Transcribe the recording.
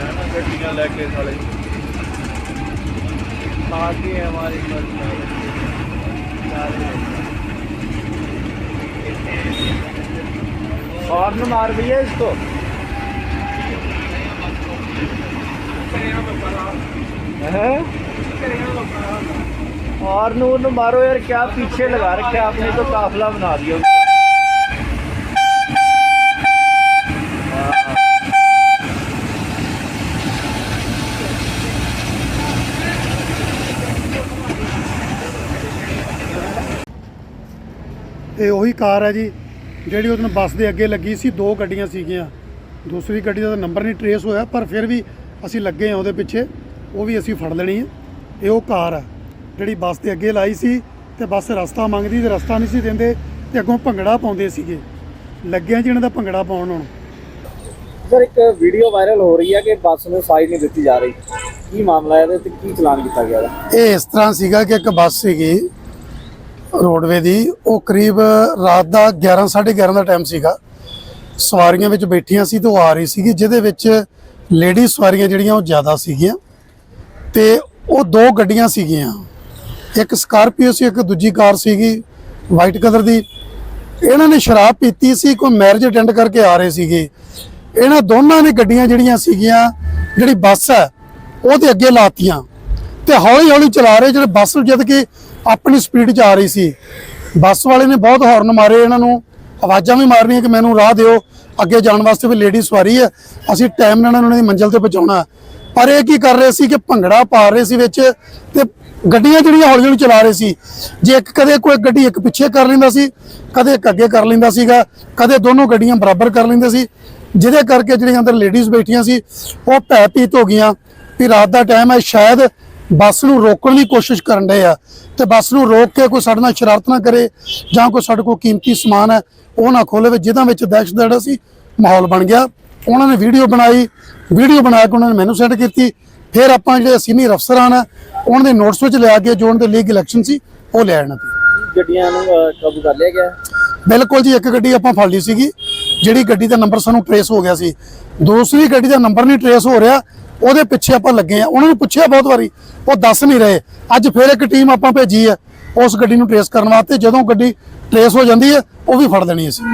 गाड़ियाँ लेके साले। आगे हमारी बस हॉर्न मार भैया इसको। हैं? हॉर्न उर्न मारो यार, क्या पीछे लगा रखे आपने तो काफिला बना दिया। ਇਹ ਉਹੀ ਕਾਰ ਹੈ ਜੀ ਜਿਹੜੀ ਉਹਦੇ ਬੱਸ ਦੇ ਅੱਗੇ ਲੱਗੀ ਸੀ ਦੋ ਗੱਡੀਆਂ ਸੀਗੀਆਂ। ਦੂਸਰੀ ਗੱਡੀ ਦਾ ਨੰਬਰ ਨਹੀਂ ਟਰੇਸ ਹੋਇਆ ਪਰ ਫਿਰ ਵੀ ਅਸੀਂ ਲੱਗੇ ਹਾਂ ਉਹਦੇ ਪਿੱਛੇ ਉਹ ਵੀ ਅਸੀਂ ਫੜ ਲੈਣੀ ਹੈ। ਇਹ ਉਹ ਕਾਰ ਹੈ ਜਿਹੜੀ ਬੱਸ ਦੇ ਅੱਗੇ ਲਾਈ ਸੀ ਤੇ ਬੱਸ ਰਸਤਾ ਮੰਗਦੀ ਤੇ ਰਸਤਾ ਨਹੀਂ ਸੀ ਦਿੰਦੇ ਤੇ ਅੱਗੋਂ ਭੰਗੜਾ ਪਾਉਂਦੇ ਸੀਗੇ। ਲੱਗਿਆ ਜੀ ਇਹਨਾਂ ਦਾ ਭੰਗੜਾ ਪਾਉਣ ਹੁਣ ਸਰ ਇੱਕ ਵੀਡੀਓ ਵਾਇਰਲ ਹੋ ਰਹੀ ਹੈ ਕਿ ਬੱਸ ਨੂੰ ਸਾਈਡ ਨਹੀਂ ਦਿੱਤੀ ਜਾ ਰਹੀ। ਕੀ ਮਾਮਲਾ ਹੈ ਤੇ ਕੀ ਚਲਾਨ ਕੀਤਾ ਗਿਆ ਇਹ ਇਸ ਤਰ੍ਹਾਂ ਸੀਗਾ ਕਿ ਇੱਕ ਬੱਸ ਸੀਗੀ ਰੋਡਵੇ ਦੀ, ਉਹ ਕਰੀਬ ਰਾਤ ਦਾ 11 11:30 ਦਾ ਟਾਈਮ ਸੀਗਾ। ਸਵਾਰੀਆਂ ਵਿੱਚ ਬੈਠੀਆਂ ਸੀ ਤੇ ਉਹ ਆ ਰਹੀ ਸੀਗੀ, ਜਿਹਦੇ ਵਿੱਚ ਲੇਡੀ ਸਵਾਰੀਆਂ ਜਿਹੜੀਆਂ, ਉਹ ਜ਼ਿਆਦਾ ਸੀਗੀਆਂ ਤੇ ਉਹ ਦੋ ਗੱਡੀਆਂ ਸੀਗੀਆਂ। ਇੱਕ ਸਕਾਰਪੀਓ ਸੀ, ਇੱਕ ਦੂਜੀ ਕਾਰ ਸੀਗੀ ਵਾਈਟ ਕਲਰ ਦੀ। ਇਹਨਾਂ ਨੇ ਸ਼ਰਾਬ ਪੀਤੀ ਸੀ, ਕੋਈ ਮੈਰਿਜ ਅਟੈਂਡ ਕਰਕੇ ਆ ਰਹੇ ਸੀਗੇ। ਇਹਨਾਂ ਦੋਨਾਂ ਨੇ ਗੱਡੀਆਂ ਜਿਹੜੀਆਂ ਸੀਗੀਆਂ, ਜਿਹੜੀ ਬੱਸ ਹੈ ਉਹਦੇ ਅੱਗੇ ਲਾਤੀਆਂ। ਤੇ ਹੌਲੀ ਹੌਲੀ ਚਲਾ ਰਹੇ, ਜਿਹੜੇ ਬੱਸ ਜਦ ਕਿ ਆਪਣੀ ਸਪੀਡ 'ਚ ਆ ਰਹੀ ਸੀ। ਬੱਸ ਵਾਲੇ ਨੇ ਬਹੁਤ ਹਾਰਨ ਮਾਰੇ, ਇਹਨਾਂ ਨੂੰ ਆਵਾਜ਼ਾਂ ਵੀ ਮਾਰਨੀਆਂ ਕਿ ਮੈਨੂੰ ਰਾਹ ਦਿਓ, ਅੱਗੇ ਜਾਣ ਵਾਸਤੇ ਵੀ ਲੇਡੀ ਸਵਾਰੀ ਹੈ, ਅਸੀਂ ਟਾਈਮ ਨਾਲ ਉਹਨਾਂ ਦੀ ਮੰਜ਼ਿਲ ਤੇ ਪਹੁੰਚਾਉਣਾ। ਪਰ ਇਹ ਕੀ ਕਰ ਰਹੇ ਸੀ ਕਿ ਭੰਗੜਾ ਪਾ ਰਹੇ ਸੀ ਵਿੱਚ ਤੇ ਗੱਡੀਆਂ ਜਿਹੜੀਆਂ ਹੌਲੀ ਹੌਲੀ ਚਲਾ ਰਹੇ ਸੀ, ਜੇ ਇੱਕ ਕਦੇ ਕੋਈ ਗੱਡੀ ਇੱਕ ਪਿੱਛੇ ਕਰ ਲੈਂਦਾ ਸੀ, ਕਦੇ ਇੱਕ ਅੱਗੇ ਕਰ ਲੈਂਦਾ ਸੀਗਾ, ਕਦੇ ਦੋਨੋਂ ਗੱਡੀਆਂ ਬਰਾਬਰ ਕਰ ਲੈਂਦੇ ਸੀ, ਜਿਹਦੇ ਕਰਕੇ ਜਿਹੜੀਆਂ ਅੰਦਰ ਲੇਡੀਜ਼ ਬੈਠੀਆਂ ਸੀ, ਉਹ ਭੈ ਭੀਤ ਹੋ ਗਈਆਂ ਵੀ ਰਾਤ ਦਾ ਟਾਈਮ ਹੈ, ਸ਼ਾਇਦ ਬੱਸ ਨੂੰ ਰੋਕਣ ਦੀ ਕੋਸ਼ਿਸ਼ ਕਰਨ ਡਏ ਆ ਤੇ ਬੱਸ ਨੂੰ ਰੋਕ ਕੇ ਕੋਈ ਸਾਡੇ ਨਾਲ ਸ਼ਰਾਰਤ ਨਾ ਕਰੇ ਜਾਂ ਕੋਈ ਸਾਡੇ ਕੋਲ ਕੀਮਤੀ ਸਮਾਨ ਹੈ ਉਹ ਨਾ ਖੋਲੇ ਜਿਹਨਾਂ ਵਿੱਚ ਦਹਿਸ਼ਤ ਦਾ ਜਿਹੜਾ ਸੀ ਮਾਹੌਲ ਬਣ ਗਿਆ। ਉਹਨਾਂ ਨੇ ਵੀਡੀਓ ਬਣਾਈ। ਵੀਡੀਓ ਬਣਾ ਕੇ ਉਹਨਾਂ ਨੇ ਮੈਨੂੰ ਸੈਂਡ ਕੀਤੀ। ਫਿਰ ਆਪਾਂ ਜਿਹੜੇ ਸੀਨੀਅਰ ਅਫਸਰਾਂ ਨੇ ਉਹਨਾਂ ਦੇ ਨੋਟਸ ਵਿੱਚ ਲਿਆ ਕੇ ਜੋ ਉਹਨਾਂ ਦੇ ਲੀਗ ਇਲੈਕਸ਼ਨ ਸੀ ਉਹ ਲੈ ਆਣਾ ਗੱਡੀਆਂ ਨੂੰ ਕਾਬੂ ਕਰ ਲਿਆ ਗਿਆ? ਬਿਲਕੁਲ ਜੀ ਇੱਕ ਗੱਡੀ ਆਪਾਂ ਫੜ ਲਈ ਸੀਗੀ ਜਿਹੜੀ ਗੱਡੀ ਦਾ ਨੰਬਰ ਸਾਨੂੰ ਟਰੇਸ ਹੋ ਗਿਆ ਸੀ। ਦੂਸਰੀ ਗੱਡੀ ਦਾ ਨੰਬਰ ਨਹੀਂ ਟਰੇਸ ਹੋ ਰਿਹਾ ਉਹਦੇ ਪਿੱਛੇ ਆਪਾਂ ਲੱਗੇ ਆ। ਉਹਨਾਂ ਨੂੰ ਪੁੱਛਿਆ ਬਹੁਤ ਵਾਰੀ, ਉਹ ਦੱਸ ਨਹੀਂ ਰਹੇ। ਅੱਜ ਫਿਰ ਇੱਕ ਟੀਮ ਆਪਾਂ ਭੇਜੀ ਹੈ, ਉਸ ਗੱਡੀ ਨੂੰ ਟਰੇਸ ਕਰਨ ਵਾਸਤੇ। ਜਦੋਂ ਗੱਡੀ ਟਰੇਸ ਹੋ ਜਾਂਦੀ ਹੈ, ਉਹ ਵੀ ਫੜ ਲੈਣੀ ਅਸੀਂ।